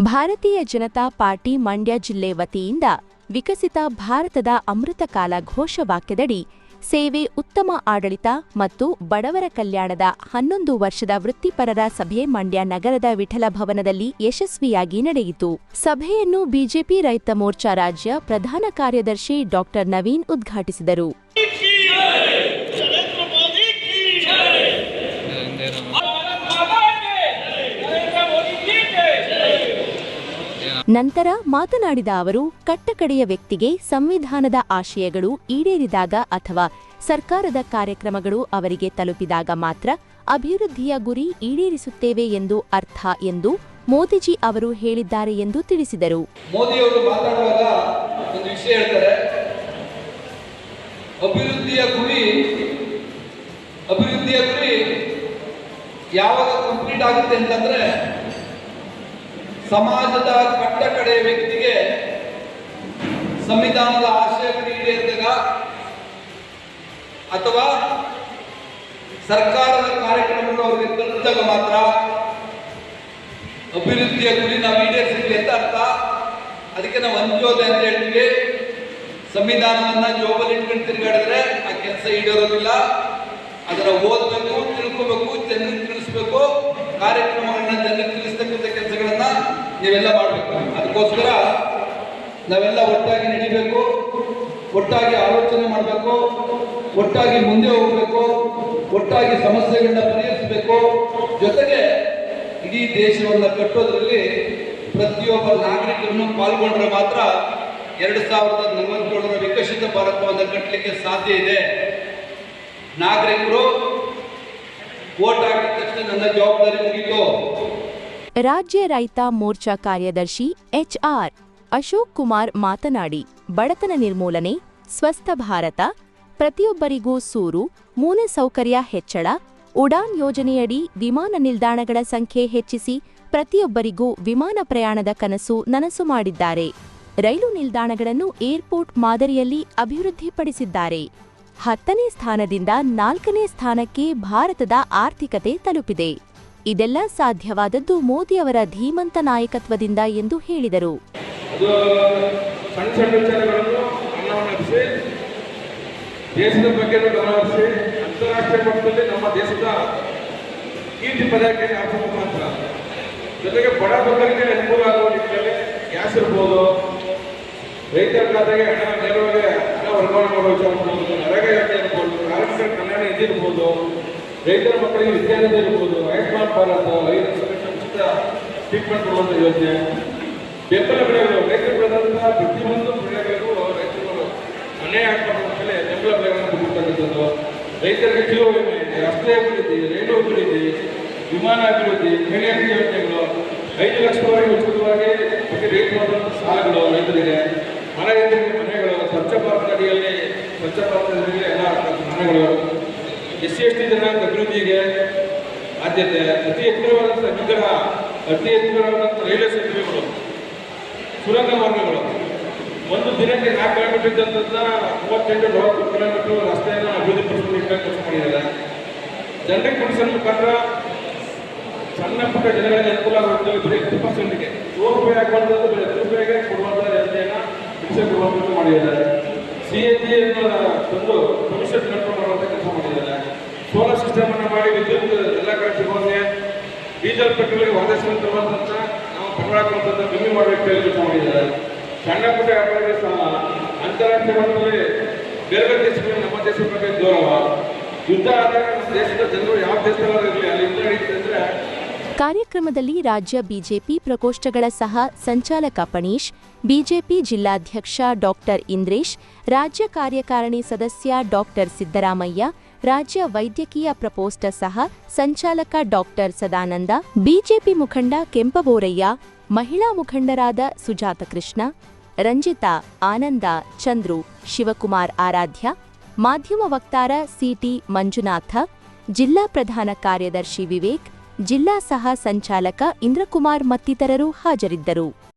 ಭಾರತೀಯ ಜನತಾ ಪಾರ್ಟಿ ಮಂಡ್ಯ ಜಿಲ್ಲೆ ವತಿಯಿಂದ ವಿಕಸಿತ ಭಾರತದ ಅಮೃತಕಾಲ ಘೋಷವಾಕ್ಯದಡಿ ಸೇವೆ ಉತ್ತಮ ಆಡಳಿತ ಮತ್ತು ಬಡವರ ಕಲ್ಯಾಣದ ಹನ್ನೊಂದು ವರ್ಷದ ವೃತ್ತಿಪರರ ಸಭೆ ಮಂಡ್ಯ ನಗರದ ವಿಠಲ ಭವನದಲ್ಲಿ ಯಶಸ್ವಿಯಾಗಿ ನಡೆಯಿತು. ಸಭೆಯನ್ನು ಬಿಜೆಪಿ ರೈತ ಮೋರ್ಚಾ ರಾಜ್ಯ ಪ್ರಧಾನ ಕಾರ್ಯದರ್ಶಿ ಡಾಕ್ಟರ್ ನವೀನ್ ಉದ್ಘಾಟಿಸಿದರು. ನಂತರ ಮಾತನಾಡಿದ ಅವರು, ಕಟ್ಟಕಡೆಯ ವ್ಯಕ್ತಿಗೆ ಸಂವಿಧಾನದ ಆಶಯಗಳು ಈಡೇರಿದಾಗ ಅಥವಾ ಸರ್ಕಾರದ ಕಾರ್ಯಕ್ರಮಗಳು ಅವರಿಗೆ ತಲುಪಿದಾಗ ಮಾತ್ರ ಅಭಿವೃದ್ಧಿಯ ಗುರಿ ಈಡೇರಿಸುತ್ತೇವೆ ಎಂದು ಅರ್ಥ ಎಂದು ಮೋದಿಜಿ ಅವರು ಹೇಳಿದ್ದಾರೆ ಎಂದು ತಿಳಿಸಿದರು. ಅಭಿವೃದ್ಧಿಯ ಗುರಿ ಅಭಿವೃದ್ಧಿಯ ಗುರಿ ಯಾವಾಗ ಕಂಪ್ಲೀಟ್ ಆಗುತ್ತೆ ಅಂತಂದ್ರೆ ಸಮಾಜದ ಕಟ್ಟ ಕಡೆ ವ್ಯಕ್ತಿಗೆ ಸಂವಿಧಾನದ ಆಶಯ ಈಡೇರಿದಾಗ ಅಥವಾ ಸರ್ಕಾರದ ಕಾರ್ಯಕ್ರಮಗಳು ಅವರಿಗೆ ತಲುಪಿದಾಗ ಮಾತ್ರ ಅಭಿವೃದ್ಧಿಯ ಗುರಿ ನಾವು ಈಡೇರಿಸಿದ್ವಿ ಅಂತ ಅರ್ಥ? ಅದಕ್ಕೆ ನಾವು ಅಂತ್ಯೋದಯ ಅಂತ ಹೇಳ್ತೀವಿ. ಸಂವಿಧಾನವನ್ನ ಜೋಬಲ್ಲಿ ಇಟ್ಕೊಂಡು ತಿರುಗಾಡಿದ್ರೆ ಆ ಕೆಲಸ ಈಡೇರೋದಿಲ್ಲ. ಅದರ ಓದಬೇಕು, ತಿಳ್ಕೋಬೇಕು, ಜನರಿಗೆ ತಿಳಿಸ್ಬೇಕು, ಕಾರ್ಯಕ್ರಮಗಳನ್ನ ಜನರಿಗೆ ಕೆಲಸಗಳನ್ನ ನೀವೆಲ್ಲ ಮಾಡಬೇಕು. ಅದಕ್ಕೋಸ್ಕರ ನಾವೆಲ್ಲ ಒಟ್ಟಾಗಿ ನಡಿಬೇಕು, ಒಟ್ಟಾಗಿ ಆಲೋಚನೆ ಮಾಡಬೇಕು, ಒಟ್ಟಾಗಿ ಮುಂದೆ ಹೋಗಬೇಕು, ಒಟ್ಟಾಗಿ ಸಮಸ್ಯೆಗಳನ್ನ ಪರಿಹರಿಸಬೇಕು. ಜೊತೆಗೆ ಇಡೀ ದೇಶವನ್ನು ಕಟ್ಟೋದ್ರಲ್ಲಿ ಪ್ರತಿಯೊಬ್ಬ ನಾಗರಿಕರನ್ನು ಪಾಲ್ಗೊಂಡ್ರೆ ಮಾತ್ರ ಎರಡು ಸಾವಿರದ ನಲವತ್ತೇಳರ ವಿಕಸಿತ ಭಾರತವನ್ನು ಕಟ್ಟಲಿಕ್ಕೆ ಸಾಧ್ಯ ಇದೆ. ನಾಗರಿಕರು ವೋಟ್ ಹಾಕಿದ ತಕ್ಷಣ ನನ್ನ ಜವಾಬ್ದಾರಿ ಮುಗೀತು. ರಾಜ್ಯ ರೈತ ಮೋರ್ಚಾ ಕಾರ್ಯದರ್ಶಿ ಎಚ್ಆರ್ ಅಶೋಕ್ ಕುಮಾರ್ ಮಾತನಾಡಿ, ಬಡತನ ನಿರ್ಮೂಲನೆ, ಸ್ವಸ್ಥ ಭಾರತ, ಪ್ರತಿಯೊಬ್ಬರಿಗೂ ಸೂರು, ಮೂಲಸೌಕರ್ಯ ಹೆಚ್ಚಳ, ಉಡಾನ್ ಯೋಜನೆಯಡಿ ವಿಮಾನ ನಿಲ್ದಾಣಗಳ ಸಂಖ್ಯೆ ಹೆಚ್ಚಿಸಿ ಪ್ರತಿಯೊಬ್ಬರಿಗೂ ವಿಮಾನ ಪ್ರಯಾಣದ ಕನಸು ನನಸು ಮಾಡಿದ್ದಾರೆ. ರೈಲು ನಿಲ್ದಾಣಗಳನ್ನು ಏರ್ಪೋರ್ಟ್ ಮಾದರಿಯಲ್ಲಿ ಅಭಿವೃದ್ಧಿಪಡಿಸಿದ್ದಾರೆ. ಹತ್ತನೇ ಸ್ಥಾನದಿಂದ ನಾಲ್ಕನೇ ಸ್ಥಾನಕ್ಕೆ ಭಾರತದ ಆರ್ಥಿಕತೆ ತಲುಪಿದೆ. ಇದೆಲ್ಲ ಸಾಧ್ಯವಾದದ್ದು ಮೋದಿ ಅವರ ಧೀಮಂತ ನಾಯಕತ್ವದಿಂದ ಎಂದು ಹೇಳಿದರು. ದೇಶದ ಬಗ್ಗೆ ಅಂತಾರಾಷ್ಟ್ರೀಯ ಮಟ್ಟದಲ್ಲಿ ನಮ್ಮ ದೇಶದ ಕೀರ್ತಿ ಮುಖಾಂತರ. ಜೊತೆಗೆ ಬಡ ಅನುಕೂಲ ಆಗುವ ನಿಟ್ಟಿನಲ್ಲಿ ಗ್ಯಾಸ್ ಇರ್ಬೋದು. ರೈತರ ಖಾತೆಗೆ ಹಣ ನೇರವಾಗಿ ಹಣ ವರ್ಗಾವಣೆ ಮಾಡುವ ವಿಚಾರ ನರೇಗಾ ಯೋಜನೆ ಇರ್ಬೋದು. ಕಾರ್ಮಿಕರ ಕಲ್ಯಾಣ ರೈತರ ಮಕ್ಕಳಿಗೆ ವಿದ್ಯಾನಿಧಿ ಇರ್ಬೋದು ಆಯುಷ್ಮಾನ್ ಭಾರತ ಐದು ಉಚಿತ ಟ್ರೀಟ್ಮೆಂಟ್ ಕೊಡುವಂಥ ಯೋಜನೆ. ಬೆಂಬಲ ಬೆಳೆಗಳು ರೈತರು ಬೆಳೆದಂತಹ ಪ್ರತಿಯೊಂದು ಬೆಳೆಗಳಿಗೂ ರೈತರು ಮನೆ ಆಗ್ಬಾರ್ದು ಮೇಲೆ ಬೆಂಬಲ ಬೆಳೆಗಳನ್ನು ಕೊಡ್ತಕ್ಕಂಥದ್ದು ರೈತರಿಗೆ ಜೀವ ವಿಮೆ ರಸ್ತೆ ಅಭಿವೃದ್ಧಿ, ರೈಲು ಅಭಿವೃದ್ಧಿ, ವಿಮಾನ ಅಭಿವೃದ್ಧಿ ಕೈಗಾರಿಕೆ ಯೋಜನೆಗಳು. ಐದು ಲಕ್ಷವರೆಗೆ ಉಚಿತವಾಗಿ ಪ್ರತಿ ರೈತರು ಸಾಲಗಳು ರೈತರಿಗೆ. ಮನೆ ರೈತರಿಗೆ ಮನೆಗಳು, ಸ್ವಚ್ಛ ಭಾರತ ಅಡಿಯಲ್ಲಿ, ಸ್ವಚ್ಛ ಭಾರತದಲ್ಲಿ ಎಲ್ಲ ಮನೆಗಳು. ಎಸ್ ಸಿ ಎಸ್ ಟಿ ಜನಾಂಗ ಅಭಿವೃದ್ಧಿಗೆ ಆದ್ಯತೆ, ಅತಿ ಎತ್ತರವಾದಂಥ ವಿಗ್ರಹ, ಅತಿ ಎತ್ತರವಾದಂಥ ರೈಲ್ವೆ ಸೇತುವೆಗಳು, ಸುರಂಗ ಮಾರ್ಗಗಳು. ಒಂದು ದಿನಕ್ಕೆ ನಾಲ್ಕು ಕಿಲೋಮೀಟರ್ ಇದ್ದಂಥದ್ದನ್ನ ಮೂವತ್ತೆಂಟು ನಲವತ್ತು ಕಿಲೋಮೀಟರ್ ರಸ್ತೆಯನ್ನು ಅಭಿವೃದ್ಧಿಪಡಿಸಲಿಕ್ಕೆ ಕೆಲಸ ಮಾಡಿದ್ದಾರೆ. ಜನರಿಗೆ ಕೊಡಿಸಲು ಮುಖಾಂತರ ಸಣ್ಣ ಪುಟ್ಟ ಜನಗಳಿಗೆ ಅನುಕೂಲ ಆಗುತ್ತೆ ಬರೀ ಹತ್ತು ಪರ್ಸೆಂಟ್ಗೆ ನೂರು ರೂಪಾಯಿ ಹಾಕುವಂಥದ್ದು ಬರೀ ಹತ್ತು ರೂಪಾಯಿಗೆ ಕೊಡುವಂಥ ರೀತಿಯನ್ನು ಕೊಡುವಂಥದ್ದು ಮಾಡಿದ್ದಾರೆ. ಸಿ ಎ ಜಿ ತಂದು ಭವಿಷ್ಯದ ಕಂಟ್ರೋಲ್ ಸಿಸ್ಟಮ್ ಮಾಡಿ ವಿದ್ಯುತ್ ಎಲ್ಲ ಕಡೆ ಸಿಗೋಂಗೆ ಡೀಸೆಲ್ ಪೆಟ್ರೋಲ್ಗೆ ಹೊರದೇಶವನ್ನು ತರುವಂತ ನಾವು ಕನ್ನಡ ಕಮ್ಮಿ ಮಾಡಬೇಕು ಕೆಲಸ ಮಾಡಿದ್ದಾರೆ ಸಣ್ಣ ಪುಟ್ಟ ವ್ಯಾಪಾರಿಗಳು ಸಹ ಅಂತಾರಾಷ್ಟ್ರೀಯ ಮಟ್ಟದಲ್ಲಿ ಬೇರೆ ದೇಶಗಳಿಗೆ ನಮ್ಮ ದೇಶದ ಬಗ್ಗೆ ಗೌರವ. ಯುದ್ಧ ಆದಾಗ ದೇಶದ ಜನರು ಯಾವ ದೇಶದವರು ಇರಲಿ, ಅಲ್ಲಿ ಯುದ್ಧ ನಡೀತಿದೆ ಅಂದ್ರೆ ಕಾರ್ಯಕ್ರಮದಲ್ಲಿ ರಾಜ್ಯ ಬಿಜೆಪಿ ಪ್ರಕೋಷ್ಠಗಳ ಸಹ ಸಂಚಾಲಕ ಪಣೀಶ್, ಬಿಜೆಪಿ ಜಿಲ್ಲಾಧ್ಯಕ್ಷ ಡಾಕ್ಟರ್ ಇಂದ್ರೇಶ್, ರಾಜ್ಯ ಕಾರ್ಯಕಾರಿಣಿ ಸದಸ್ಯ ಡಾಕ್ಟರ್ ಸಿದ್ದರಾಮಯ್ಯ ರಾಜ್ಯ ವೈದ್ಯಕೀಯ ಪ್ರಕೋಷ್ಠ ಸಹ ಸಂಚಾಲಕ ಡಾಕ್ಟರ್ ಸದಾನಂದ, ಬಿಜೆಪಿ ಮುಖಂಡ ಕೆಂಪಬೋರಯ್ಯ, ಮಹಿಳಾ ಮುಖಂಡರಾದ ಸುಜಾತ ಕೃಷ್ಣ, ರಂಜಿತಾ, ಆನಂದ, ಚಂದ್ರು, ಶಿವಕುಮಾರ್ ಆರಾಧ್ಯ, ಮಾಧ್ಯಮ ವಕ್ತಾರ ಸಿಟಿ ಮಂಜುನಾಥ, ಜಿಲ್ಲಾ ಪ್ರಧಾನ ಕಾರ್ಯದರ್ಶಿ ವಿವೇಕ್, ಜಿಲ್ಲಾ ಸಹ ಸಂಚಾಲಕ ಇಂದ್ರಕುಮಾರ್ ಮತ್ತಿತರರು ಹಾಜರಿದ್ದರು.